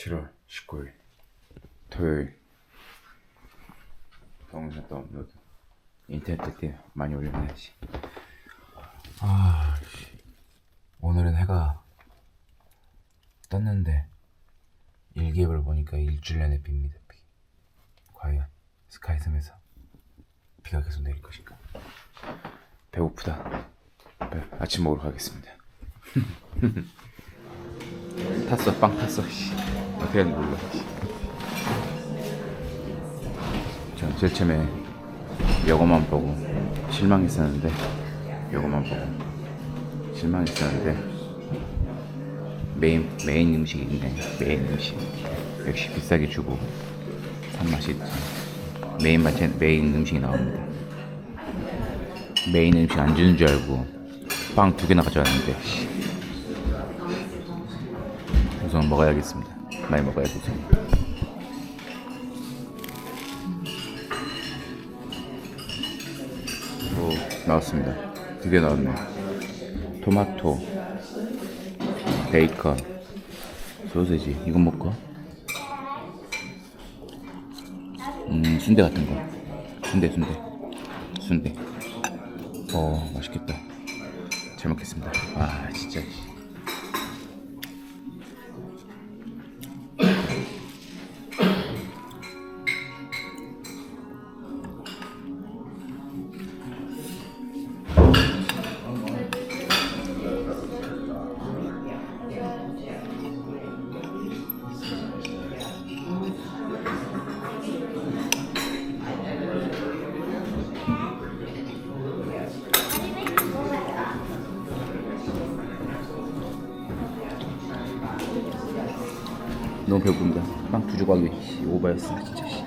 7월 19일 토요일. 동영상 또 업로드. 인터넷 때 많이 올려놔야지 아 씨. 오늘은 해가 떴는데 일기예보를 보니까 일주일 내내 빕니다 비. 과연 스카이섬에서 비가 계속 내릴 것인가 배고프다. 네, 아침 먹으러 가겠습니다. 탔어 빵 탔어 씨. 어떻게 하는지 몰라 씨. 저 제일 처음에 요거만 보고 실망했었는데 요거만 보고 실망했었는데 메인 메인 있네 메인 음식 역시 비싸게 주고 산 맛이 있지 메인 맛에 메인 음식이 나옵니다 메인 음식 안 주는 줄 알고 빵 두 개나 가져왔는데 씨. 우선 먹어야겠습니다. 많이 먹어야겠죠. 오, 나왔습니다. 드디어 나왔네. 토마토, 베이컨, 소세지. 이건 먹고. 음, 순대 같은 거. 순대, 순대. 순대. 어, 맛있겠다. 잘 먹겠습니다. 아, 진짜. 너무 배고픕니다. 빵 두 조각이 씨, 오버였어 진짜. 씨.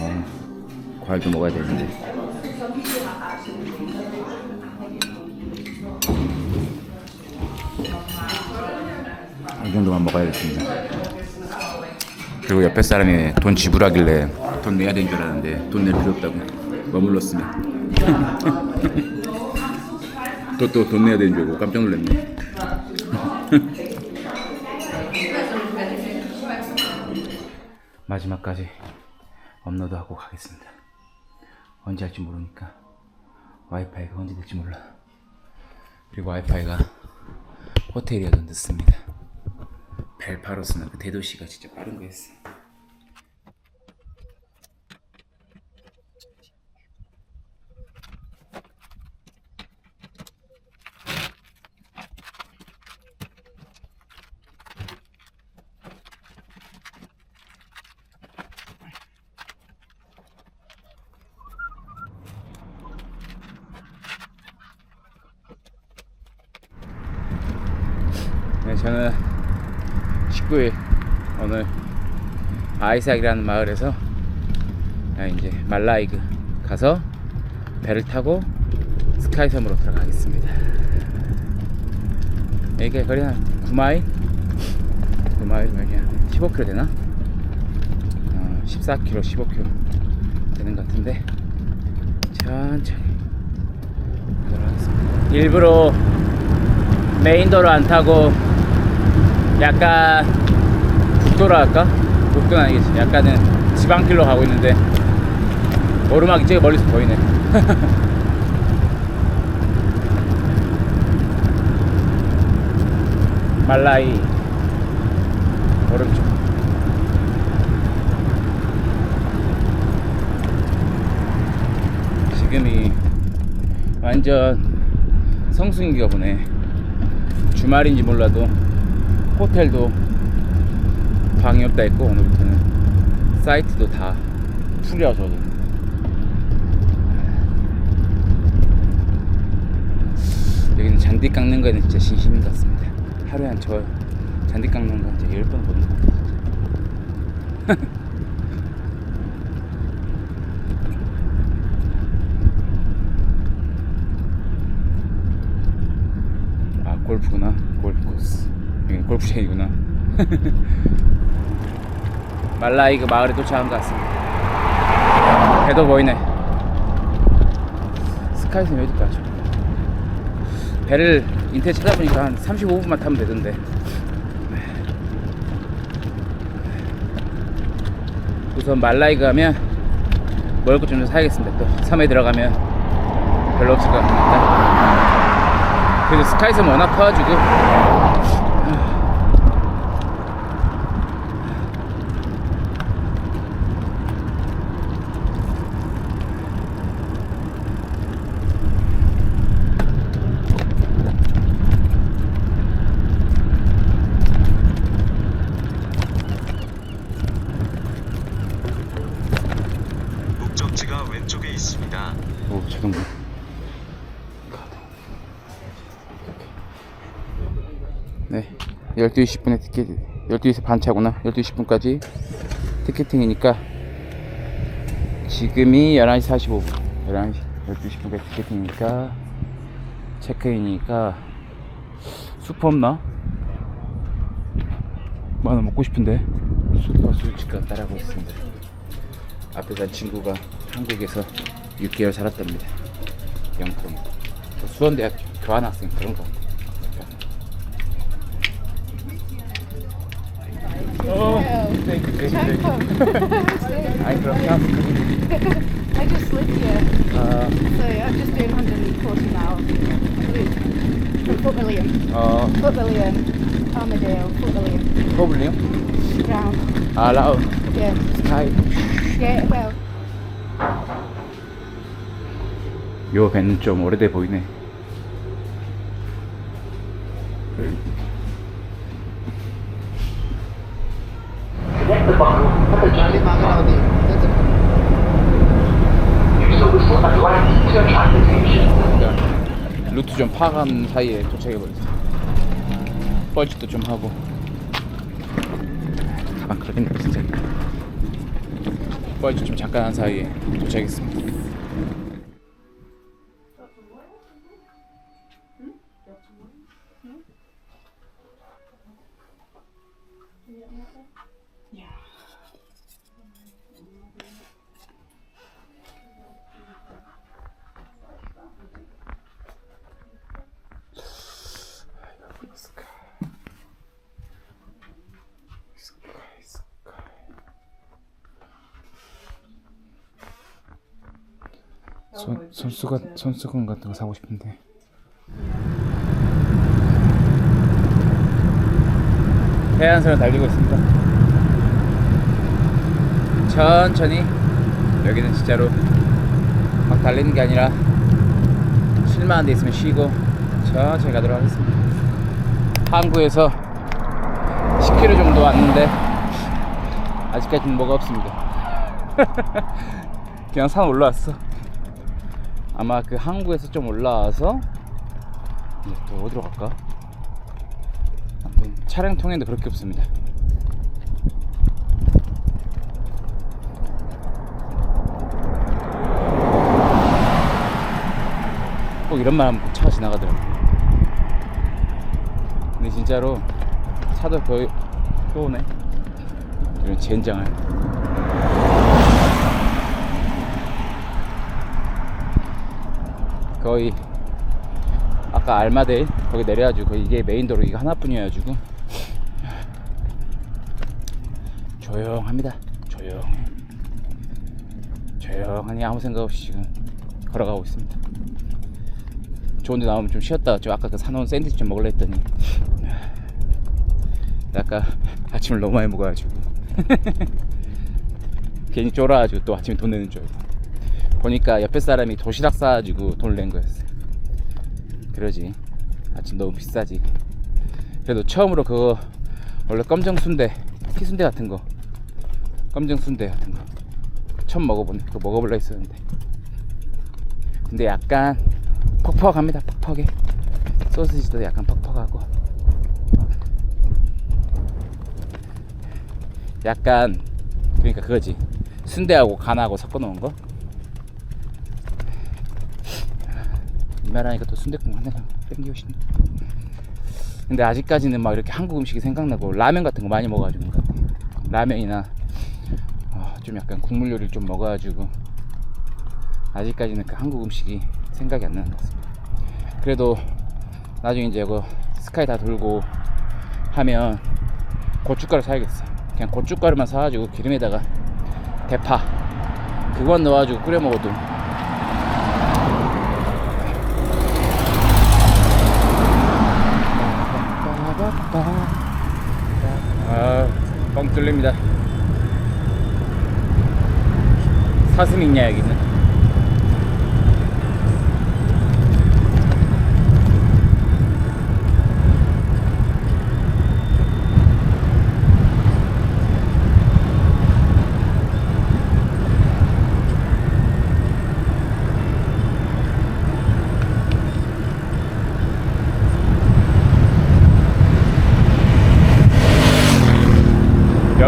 아, 과일도 먹어야 되는데. 이 정도만 먹어야겠습니다. 그리고 옆에 사람이 돈 지불하길래 돈 내야 되는 줄 알았는데 돈 낼 필요 없다고 머물렀으면 또또 돈 내야 되는 줄 알고 깜짝 놀랐네. 마지막까지 업로드하고 가겠습니다. 언제 할지 모르니까 와이파이가 언제 될지 몰라. 그리고 와이파이가 호텔이어도 늦습니다. 벨파로스나 그 대도시가 진짜 빠른 거였어. 네, 저는 19일 오늘 아이삭이라는 마을에서 아, 이제 말라이그 가서 배를 타고 스카이섬으로 들어가겠습니다. 이게 거리 한 9마일? 9마일 여기 한 15km 되나? 어, 14km, 15km 되는 것 같은데 천천히 들어가겠습니다. 일부러 메인도로 안 타고 약간 국도로 할까? 국도는 아니겠지. 약간은 지방길로 가고 있는데 오르막이 저기 멀리서 보이네. 말라이 오른쪽. 지금이 완전 성수인기가 보네. 주말인지 몰라도 호텔도 방이 없다 했고 오늘부터는 사이트도 다 풀려서 여기는 잔디 깎는 거에는 진짜 진심인 것 같습니다. 하루에 한 저 잔디 깎는 거 이제 10번 보는 것 같아요. 진짜. 아 골프구나 여기는 골프장이구나. 말라이그 마을에 도착한 것 같습니다. 배도 보이네. 스카이섬 어디까지 배를 인터넷 찾아보니까 한 35분만 타면 되던데. 우선 말라이 가면 먹을 것 좀 사야겠습니다. 또 섬에 들어가면 별로 없을 것 같으니까. 그래도 스카이섬 워낙 커가지고 목적지가 왼쪽에 있습니다. 오 잠깐만. 네, 12시 10분에 티켓, 12시 반 차구나. 12시 10분까지 티켓팅이니까 지금이 11시 45분. 11시, 12시 10분까지 티켓팅이니까 체크인이니까 수프 없나? 뭐 하나 먹고 싶은데 수프 술집가 따라고 있습니다. 앞에 산 친구가 한국에서 6개월 살았답니다. 영통. 또 수원대학교 교환학생 그런 거. 어, 땡큐, 땡큐, 땡큐. 아니 그렇게 하면 I just lived here, 아, so I'm just doing 140 now. From Fort William. 어, Fort William, Armadale, Fort William. 프로블렘? Round. 아, 라우, Yeah. 스카이. Yeah, well, 요 배는 좀 오래돼 보이네. 루트 좀 파악한 사이에 도착해버렸어. 뻘짓도 좀 하고. 가방 그러겠네, 진짜. 뻘짓 좀 잠깐 한 사이에 도착했습니다. 손, 손수건 손수건 같은 거 사고 싶은데. 해안선을 달리고 있습니다. 천천히 여기는 진짜로 막 달리는 게 아니라 쉴만한 데 있으면 쉬고 천천히 가도록 하겠습니다. 항구에서 10km 정도 왔는데 아직까지는 뭐가 없습니다. 그냥 산 올라왔어 아마 그 항구에서 좀 올라와서 또 어디로 갈까? 아무튼 차량 통행도 그렇게 없습니다. 꼭 이런 말 하면 꼭 차가 지나가더라고. 근데 진짜로 차도 거의 또 오네. 이런 젠장을. 거의 아까 알마데일 거기 내려가지고 이게 메인 도로 이거 하나뿐이어가지고. 조용합니다. 조용. 조용하니 아무 생각 없이 지금 걸어가고 있습니다. 좋은 데 나오면 좀 쉬었다가 좀 아까 그 사놓은 샌드위치 좀 먹으려 했더니. 아까 아침을 너무 많이 먹어가지고. 괜히 쫄아가지고 또 아침에 돈 내는 줄 알고 보니까 옆에 사람이 도시락 싸가지고 돈을 낸 거였어요. 그러지. 아침 너무 비싸지. 그래도 처음으로 그거 원래 검정 순대, 피순대 같은 거, 검정 순대 같은 거 처음 먹어보네. 그거 먹어볼라 했었는데. 근데 약간 퍽퍽합니다. 퍽퍽해. 소시지도 약간 퍽퍽하고. 약간 그러니까 그거지. 순대하고 간하고 섞어 놓은 거. 이 말하니까 또 순대국 하나 땡기고 싶네. 근데 아직까지는 막 이렇게 한국 음식이 생각나고 라면 같은 거 많이 먹어가지고 것 같아. 라면이나 어, 좀 약간 국물 요리를 좀 먹어가지고 아직까지는 그 한국 음식이 생각이 안 나는 것 같습니다. 그래도 나중에 이제 이거 스카이 다 돌고 하면 고춧가루 사야겠어. 그냥 고춧가루만 사가지고 기름에다가 대파 그건 넣어가지고 끓여 먹어도 아뻥 뚫립니다. 사슴 있냐 여기는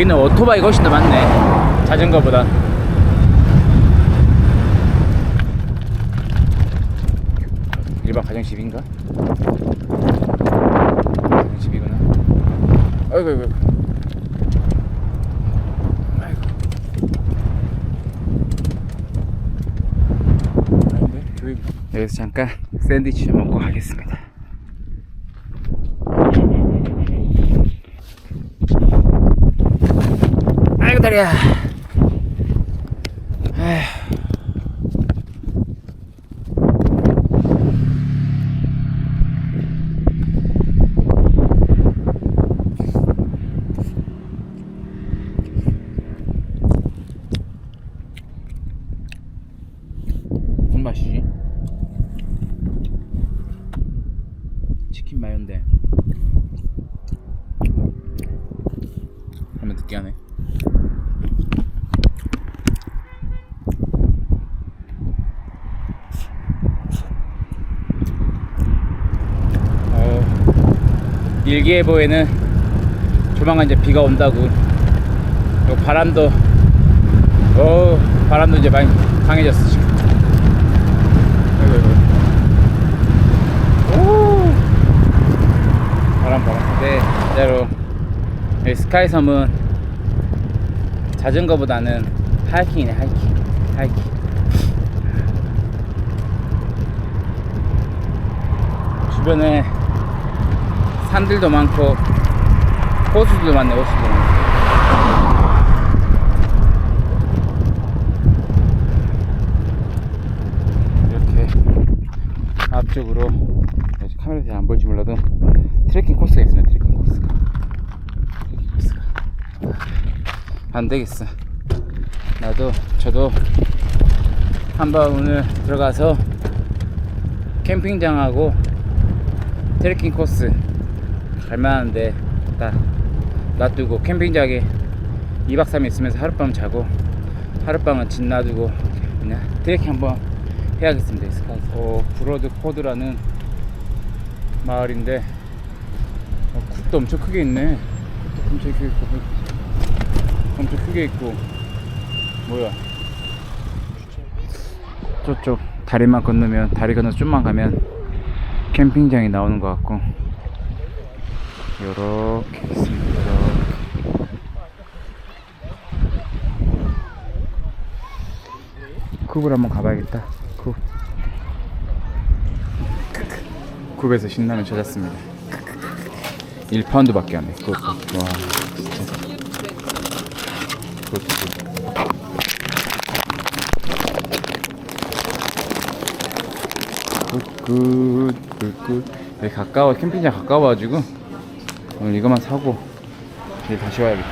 여기는 오토바이가 훨씬 더 많네. 자전거보다. 일반 가정집인가? 가정집이구나. 아이고 아이고 아이고. 아닌데? 여기서 잠깐 샌드위치 좀 먹고 가겠습니다 아이고 다리야 에휴. 무슨 맛이지? 치킨 마요인데 하면 느끼하네 어, 일기예보에는 조만간 이제 비가 온다고. 그리고 바람도 어 바람도 이제 많이 강해졌어 지금. 오! 바람 바람. 네 진짜로. 여기 스카이섬은 자전거보다는 하이킹이네 하이킹. 하이킹. 주변에 산들도 많고 호수도 많네 호수도 많고 이렇게 앞쪽으로 아직 카메라에 잘안 보일지 몰라도 트레킹 코스가 있습니다 트레킹 코스가. 트레킹 코스가. 안 되겠어. 나도 저도 한번 오늘 들어가서 캠핑장하고 트레킹 코스 갈만한데 딱 놔두고 캠핑장에 2박 3일 있으면서 하룻밤 자고 하룻밤은 집 놔두고 그냥 트레킹 한번 해야겠습니다 어, 브로드 코드라는 마을인데 어, 굿도 엄청 크게 있네. 굿도 엄청 크게 있고 엄청 크게 있고. 뭐야? 저쪽 다리만 건너면 다리 건너 좀만 가면 캠핑장이 나오는 것 같고 요렇게 있습니다. 쿱을 한번 가봐야겠다. 쿱 쿱에서 신라면 찾았습니다. 1파운드 밖에 안돼. 그것도 와 진짜. 그것도 굿굿 굿굿 여기 가까워? 캠핑장 가까워가지고 오늘 이거만 사고 내일 다시 와야겠다.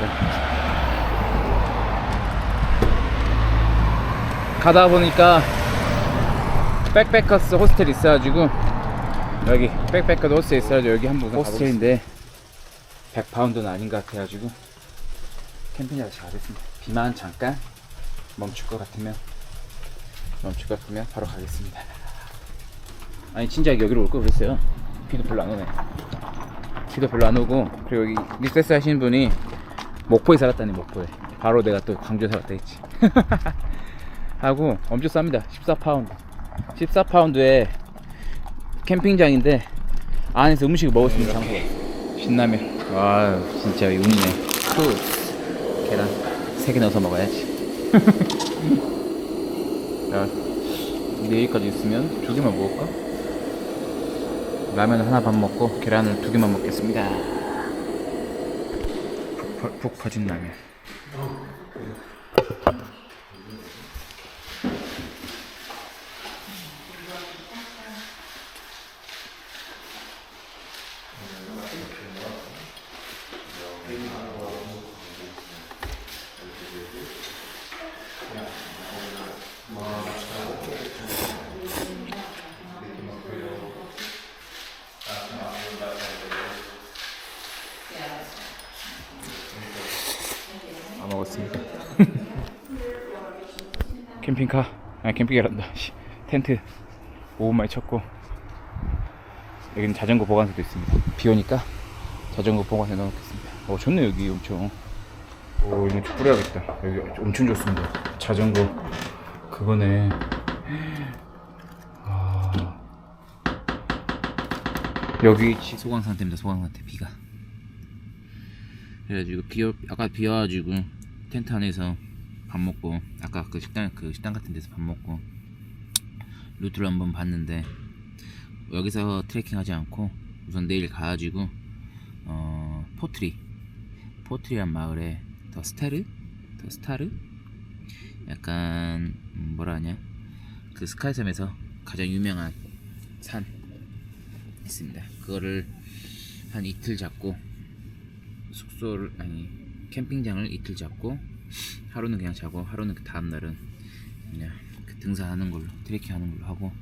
가다 보니까 백패커스 호스텔 있어가지고 여기 백패커스 호스텔 있어가지고 여기 한번 호스텔인데 100파운드는 아닌 것 같아가지고 캠핑장 다시 가겠습니다. 비만 잠깐 멈출 것 같으면 멈출 것 같으면 바로 가겠습니다. 아니 진짜 여기로 올 걸 그랬어요. 비도 별로 안 오네 비도 별로 안 오고 그리고 여기 리세스 하시는 분이 목포에 살았다니 목포에. 바로 내가 또 광주에 살았다 했지. 하고 엄청 쌉니다. 14파운드. 14파운드에 캠핑장인데 안에서 음식을 먹을 수 있는 있어 신라면. 와 진짜 운이네. 또 계란 3개 넣어서 먹어야지. 야 내일까지 있으면 두 개만 먹을까? 라면 하나 밥 먹고 계란을 두 개만 먹겠습니다. 푹, 퍼진 라면. 안 캠핑카, 아니 캠핑이란다. 씨, 텐트 5분 만에 쳤고 여기는 자전거 보관소도 있습니다. 비 오니까 자전거 보관소에 넣어놓겠습니다. 어 좋네 여기 엄청. 오 이거 좀 뿌려야겠다. 여기 엄청 좋습니다. 자전거 그거네. 아 여기 지- 소강 상태입니다. 소강 상태 비가. 그래가지고 비어 아까 비 와가지고 텐트 안에서 밥 먹고 아까 그 식당 그 식당 같은 데서 밥 먹고 루트를 한번 봤는데 여기서 트레킹 하지 않고 우선 내일 가가지고 어 포트리 포트리란 마을에 더 스타르? 더 스타르? 약간 음, 뭐라 하냐? 그 스카이섬에서 가장 유명한 산 있습니다. 그거를 한 이틀 잡고 숙소를 아니 캠핑장을 이틀 잡고 하루는 그냥 자고 하루는 그 다음 날은 그냥 그 등산하는 걸로 트레킹하는 걸로 하고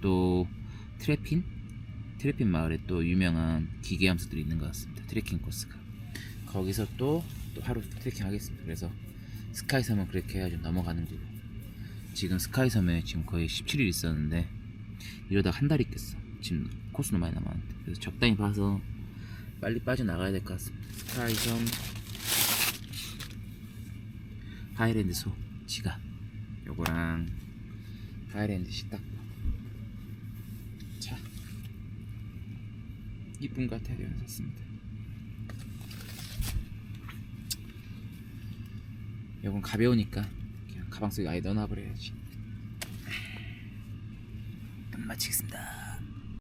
또 트레핀 트레핀 마을에 또 유명한 기계 함수들이 있는 것 같습니다. 트레킹 코스가 거기서 또, 또 하루 트레킹 하겠습니다. 그래서 스카이섬은 그렇게 해가지고 넘어가는 거고 지금 스카이섬에 지금 거의 17일 있었는데 이러다 한 달 있겠어. 지금 코스도 많이 남았는데 그래서 적당히 봐서 빨리 빠져나가야 될 것 같습니다. 스카이섬 하이랜드 소 지갑 요거랑 하이랜드 식탁. 자. 이쁜 그래서 샀습니다. 요건 가벼우니까 그냥 가방 속에 아예 넣어놔버려야지. 끝 마치겠습니다